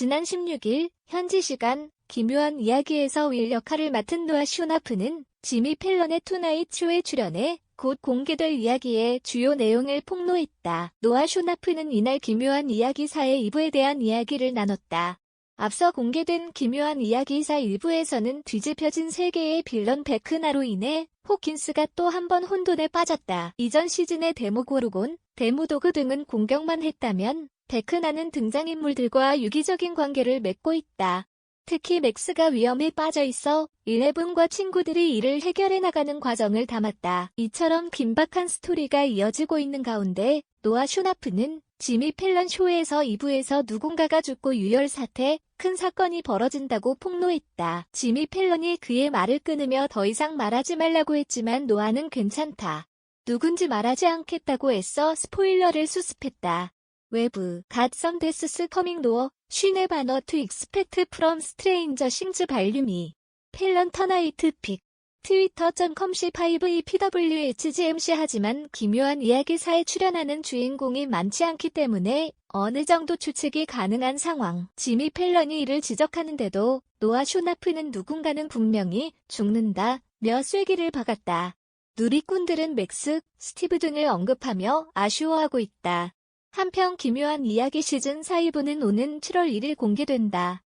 지난 16일 현지 시간 기묘한 이야기에서 윌 역할을 맡은 노아 슈나프는 지미 펠런의 투나잇 쇼에 출연해 곧 공개될 이야기의 주요 내용을 폭로했다. 노아 슈나프는 이날 기묘한 이야기사의 2부에 대한 이야기를 나눴다. 앞서 공개된 기묘한 이야기사 1부에서는 뒤집혀진 세계의 빌런 베크나로 인해 호킨스가 또 한 번 혼돈에 빠졌다. 이전 시즌의 데모고르곤, 데모도그 등은 공격만 했다면 베크나는 등장인물들과 유기적인 관계를 맺고 있다. 특히 맥스가 위험에 빠져 있어 일레븐과 친구들이 이를 해결해 나가는 과정을 담았다. 이처럼 긴박한 스토리가 이어지고 있는 가운데 노아 슈나프는 지미 펠런 쇼에서 2부에서 누군가가 죽고 유혈 사태, 큰 사건이 벌어진다고 폭로했다. 지미 펠런이 그의 말을 끊으며 더 이상 말하지 말라고 했지만 노아는 괜찮다. 누군지 말하지 않겠다고 애써 스포일러를 수습했다. 외부 갓 썸데스스 커밍 노어 쉬네 바너 투 익스펙트 프롬 스트레인저 싱즈 발륨이 펠런 터나이트 픽 트위터.com C5EPWHGMC 하지만 기묘한 이야기사에 출연하는 주인공이 많지 않기 때문에 어느 정도 추측이 가능한 상황. 지미 펠런이 이를 지적하는데도 노아 슈나프는 누군가는 분명히 죽는다 며 쐐기를 박았다. 누리꾼들은 맥스, 스티브 등을 언급하며 아쉬워하고 있다. 한편 기묘한 이야기 시즌 4 2부는 오는 7월 1일 공개된다.